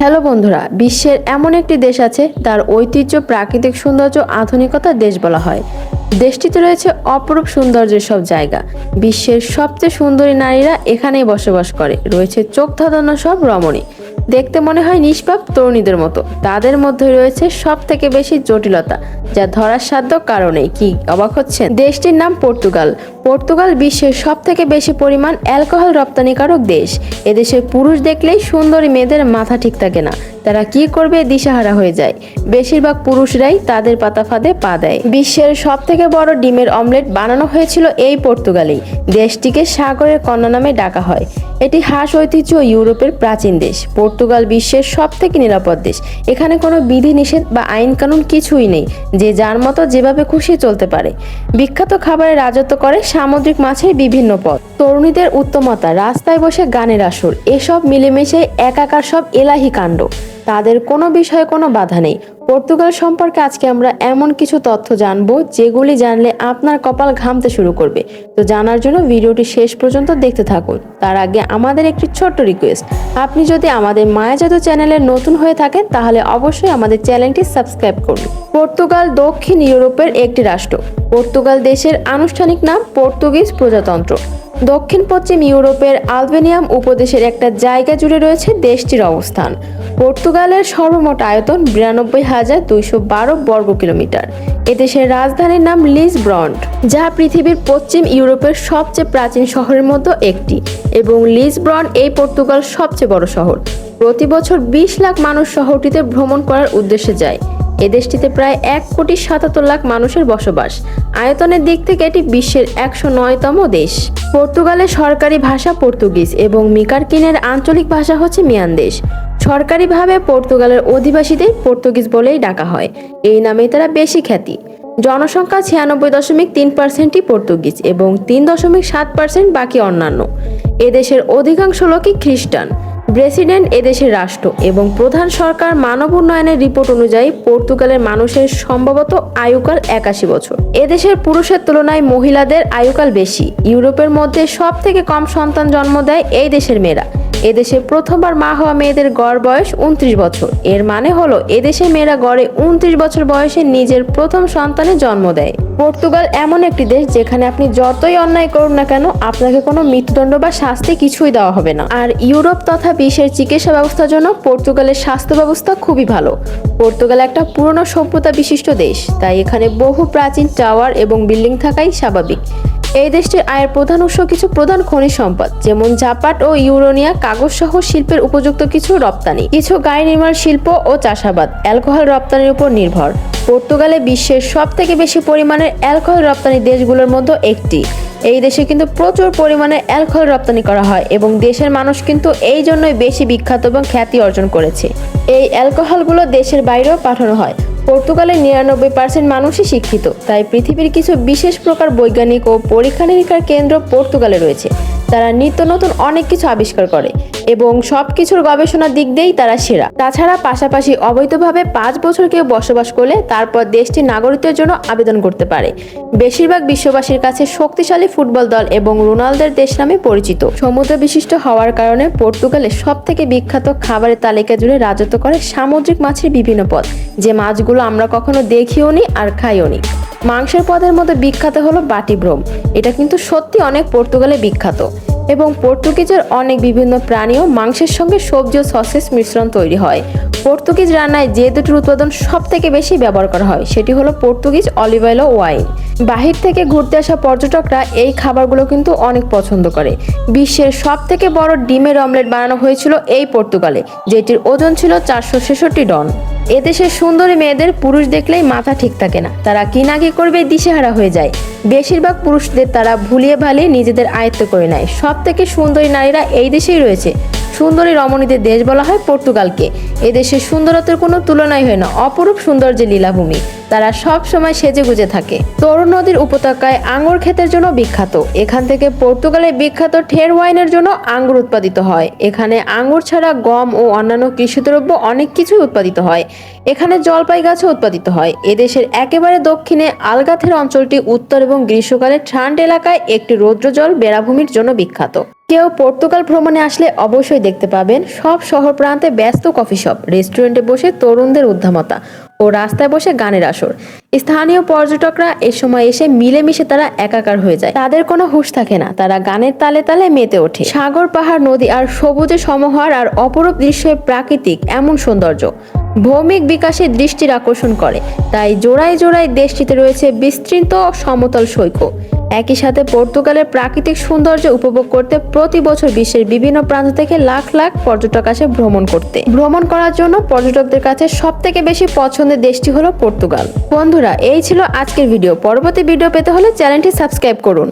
Hello বন্ধুরা, বিশ্বের এমন একটি দেশ আছে তার ঐতিহ্য, প্রাকৃতিক সৌন্দর্য, আধুনিকতা দেশ বলা হয়। দেশটিতে রয়েছে অপরূপ সৌন্দর্যের সব জায়গা। বিশ্বের সবচেয়ে সুন্দরী নারীরা এখানেই বসবাস করে। রয়েছে চোখ ধাঁধানো সব রমণী। দেখতে মনে হয় নিষ্পাপ তরুণীদের মতো। তাদের মধ্যে রয়েছে সব থেকে বেশি জটিলতা, যা ধরার সাধ্য কারণেই। কি, অবাক হচ্ছেন? দেশটির নাম পর্তুগাল। পর্তুগাল বিশ্বের সব থেকে বেশি পরিমাণ অ্যালকোহল রপ্তানিকারক দেশ। এদেশের পুরুষ দেখলেই সুন্দরী মেয়েদের মাথা ঠিক থাকে না। তারা কি করবে, দিশাহারা হয়ে যায়। বেশিরভাগ পুরুষরাই তাদের পাতা ফাঁদে পা দেয়। বিশ্বের সব থেকে বড় ডিমের অমলেট বানানো হয়েছিল এই পর্তুগালেই। দেশটিকে সাগরের কন্যা নামে ডাকা হয়। এটি হাঁস ঐতিহ্য ইউরোপের প্রাচীন দেশ। পর্তুগাল বিশ্বের সব থেকে নিরাপদ দেশ। এখানে কোনো বিধিনিষেধ বা আইন কানুন কিছুই নেই, যে যার মতো যেভাবে খুশি চলতে পারে। বিখ্যাত খাবারে রাজত্ব করে সামুদ্রিক মাছের বিভিন্ন পথ তরুণীদের উত্তমতা, রাস্তায় বসে গানের আসর, এসব মিলেমিশে একাকার সব এলাহি কাণ্ড। তাদের কোনো বিষয়ে কোনো বাধা নেই। পর্তুগাল সম্পর্কে আজকে আমরা এমন কিছু তথ্য জানব যেগুলি জানলে আপনার কপাল ঘামতে শুরু করবে। তো জানার জন্য ভিডিওটি শেষ পর্যন্ত দেখতে থাকুন। তার আগে আমাদের একটি ছোট্ট রিকোয়েস্ট আপনি যদি আমাদের মায়াজাদু চ্যানেলে নতুন হয়ে থাকেন, তাহলে অবশ্যই আমাদের চ্যানেলটি সাবস্ক্রাইব করুন। পর্তুগাল দক্ষিণ ইউরোপের একটি রাষ্ট্র। পর্তুগাল দেশের আনুষ্ঠানিক নাম পর্তুগিজ প্রজাতন্ত্র। দক্ষিণ পশ্চিম ইউরোপের আলবেনিয়াম উপদেশের একটা জায়গা জুড়ে রয়েছে দেশটির অবস্থান। পর্তুগালের সর্বমোট আয়তন বিরানব্বই হাজার দুইশো বারো বর্গ কিলোমিটার। এদেশের রাজধানীর নাম লিসব্রন্ড যা পৃথিবীর পশ্চিম ইউরোপের সবচেয়ে প্রাচীন শহরের মধ্যে একটি এবং লিসব্রন্ড এই পর্তুগাল সবচেয়ে বড় শহর। প্রতি বছর বিশ লাখ মানুষ শহরটিতে ভ্রমণ করার উদ্দেশ্যে যায়। এ দেশটিতে প্রায় এক কোটি সাতাত্তর লাখ মানুষের বসবাস। আয়তনের দিক থেকে এটি বিশ্বের একশো নয়তম দেশ। পর্তুগালের সরকারি ভাষা পর্তুগিজ এবং মিকারকিনের আঞ্চলিক ভাষা হচ্ছে মিয়ানদেশ। সরকারিভাবে পর্তুগালের অধিবাসীদের পর্তুগিজ বলেই ডাকা হয়। এই নামেই তারা বেশি খ্যাতি। জনসংখ্যা ছিয়ানব্বই দশমিক তিন পার্সেন্টই পর্তুগিজ এবং তিন দশমিক সাত পার্সেন্ট বাকি অন্যান্য। এদেশের অধিকাংশ লোকই খ্রিস্টান। প্রেসিডেন্ট এদেশের রাষ্ট্র এবং প্রধান সরকার মানব উন্নয়নের রিপোর্ট অনুযায়ী পর্তুগালের মানুষের সম্ভবত আয়ুকাল একাশি বছর। এদেশের পুরুষের তুলনায় মহিলাদের আয়ুকাল বেশি। ইউরোপের মধ্যে সব থেকে কম সন্তান জন্ম দেয় এই দেশের মেয়েরা। এদেশে প্রথমবার মা হওয়া মেয়েদের গড় বয়স উনত্রিশ বছর। এর মানে হলো এদেশের মেয়েরা গড়ে উনত্রিশ বছর বয়সে নিজের প্রথম সন্তানের জন্ম দেয়। পর্তুগাল এমন একটি দেশ যেখানে আপনি যতই অন্যায় করুন না কেন, আপনাকে কোনো মৃত্যুদণ্ড বা শাস্তি কিছুই দেওয়া হবে না। আর ইউরোপ তথা বিশ্বের চিকিৎসা ব্যবস্থার জন্য পর্তুগালের স্বাস্থ্য ব্যবস্থা খুবই ভালো। পর্তুগাল একটা পুরনো সভ্যতা বিশিষ্ট দেশ, তাই এখানে বহু প্রাচীন টাওয়ার এবং বিল্ডিং থাকাই স্বাভাবিক। এই দেশটির আয়ের প্রধান উৎস কিছু প্রধান খনিজ সম্পদ, যেমন জাপাট ও ইউরোনিয়া কাগজ সহ শিল্পের উপযুক্ত কিছু রপ্তানি। কিছু গাড়ি নির্মাণ শিল্প ও চাষাবাদ, অ্যালকোহল রপ্তানির উপর নির্ভর। পর্তুগালে বিশ্বের সব থেকে বেশি পরিমাণের অ্যালকোহল রপ্তানি দেশগুলোর মধ্যে একটি। এই দেশে কিন্তু প্রচুর পরিমাণে অ্যালকোহল রপ্তানি করা হয় এবং দেশের মানুষ কিন্তু এই জন্যই বেশি বিখ্যাত এবং খ্যাতি অর্জন করেছে। এই অ্যালকোহলগুলো দেশের বাইরেও পাঠানো হয়। পর্তুগালের নিরানব্বই পার্সেন্ট মানুষই শিক্ষিত, তাই পৃথিবীর কিছু বিশেষ প্রকার বৈজ্ঞানিক ও পরীক্ষা নিরীক্ষার কেন্দ্র পর্তুগালে রয়েছে। তারা নিত্য নতুন অনেক কিছু আবিষ্কার করে এবং সব কিছুর গবেষণার দিক দিয়েই তারা সেরা। তাছাড়া পাশাপাশি অবৈধভাবে পাঁচ বছর কেউ বসবাস করলে তারপর দেশটির নাগরিকদের জন্য আবেদন করতে পারে। বেশিরভাগ বিশ্ববাসীর কাছে শক্তিশালী ফুটবল দল এবং রোনালদের দেশ নামে পরিচিত। সমুদ্র বিশিষ্ট হওয়ার কারণে পর্তুগালে সব থেকে বিখ্যাত খাবারের তালিকা জুড়ে রাজত্ব করে সামুদ্রিক মাছের বিভিন্ন পদ, যে মাছগুলো আমরা কখনো দেখিও নি আর খাইও নি মাংসের পদের মধ্যে বিখ্যাত হলো বাটিব্রোম এটা কিন্তু সত্যি অনেক পর্তুগালে বিখ্যাত। এবং পর্তুগিজের অনেক বিভিন্ন প্রাণীও মাংসের সঙ্গে সবজি ও সসেস মিশ্রণ তৈরি হয়। পর্তুগিজ রান্নায় যে দুটির উৎপাদন সব থেকে বেশি ব্যবহার করা হয়, সেটি হলো পর্তুগিজ অলিভ অয়েল ও ওয়াইন। বাহির থেকে ঘুরতে আসা পর্যটকরা এই খাবারগুলো কিন্তু অনেক পছন্দ করে। বিশ্বের সব থেকে বড় ডিমের অমলেট বানানো হয়েছিল এই পর্তুগালে, যেটির ওজন ছিল চারশো ছেষট্টি ডন এদেশের সুন্দরী মেয়েদের পুরুষ দেখলেই মাথা ঠিক থাকে না। তারা কি না কি করবে দিশেহারা হয়ে যায়। বেশিরভাগ পুরুষদের তারা ভুলিয়ে ভালিয়ে নিজেদের আয়ত্ত করে নেয়। সব থেকে সুন্দরী নারীরা এই দেশেই রয়েছে। সুন্দরী রমণীদের দেশ বলা হয় পর্তুগালকে। এদেশের সুন্দরত্বের কোনো তুলনাই হয় না, অপরূপ সৌন্দর্যের লীলাভূমি। তারা সব সময় সেজে গুজে থাকে। তরুণ নদীর উপত্যকায় আঙ্গুর ক্ষেতের জন্য বিখ্যাত। এখান থেকে পর্তুগালের বিখ্যাত ঠের ওয়াইনের জন্য আঙ্গুর উৎপাদিত হয়। এখানে আঙ্গুর ছাড়া গম ও অন্যান্য কৃষিদ্রব্য অনেক কিছুই উৎপাদিত হয়। এখানে জলপাই গাছও উৎপাদিত হয়। এদেশের একেবারে দক্ষিণে আলগাথের অঞ্চলটি উত্তর এবং গ্রীষ্মকালে ঠান্ড এলাকায় একটি রৌদ্রজল বেড়াভূমির জন্য বিখ্যাত। কেউ পর্তুগাল ভ্রমণে আসলে অবশ্যই দেখতে পাবেন সব শহর প্রান্তে ব্যস্ত কফি শপ, রেস্টুরেন্টে বসে তরুণদের উদ্দামতা ও রাস্তায় বসে গানের আসর। স্থানীয় পর্যটকরা এ সময় এসে মিলেমিশে তারা একাকার হয়ে যায়। তাদের কোনো হুঁশ থাকে না, তারা গানের তালে তালে মেতে ওঠে। সাগর, পাহাড়, নদী আর সবুজে সমাহার আর অপরূপ দৃশ্যের প্রাকৃতিক এমন সৌন্দর্য ভৌমিক বিকাশে দৃষ্টির আকর্ষণ করে। তাই জোড়ায় জোড়ায় দেশটিতে রয়েছে বিস্তৃত সমতল সৈকত। একই সাথে পর্তুগালের প্রাকৃতিক সৌন্দর্য উপভোগ করতে প্রতি বছর বিশ্বের বিভিন্ন প্রান্ত থেকে লাখ লাখ পর্যটক আসে ভ্রমণ করতে। ভ্রমণ করার জন্য পর্যটকদের কাছে সব থেকে বেশি পছন্দের দেশটি হলো পর্তুগাল। বন্ধুরা, এই ছিল আজকের ভিডিও। পরবর্তী ভিডিও পেতে হলে চ্যানেলটি সাবস্ক্রাইব করুন।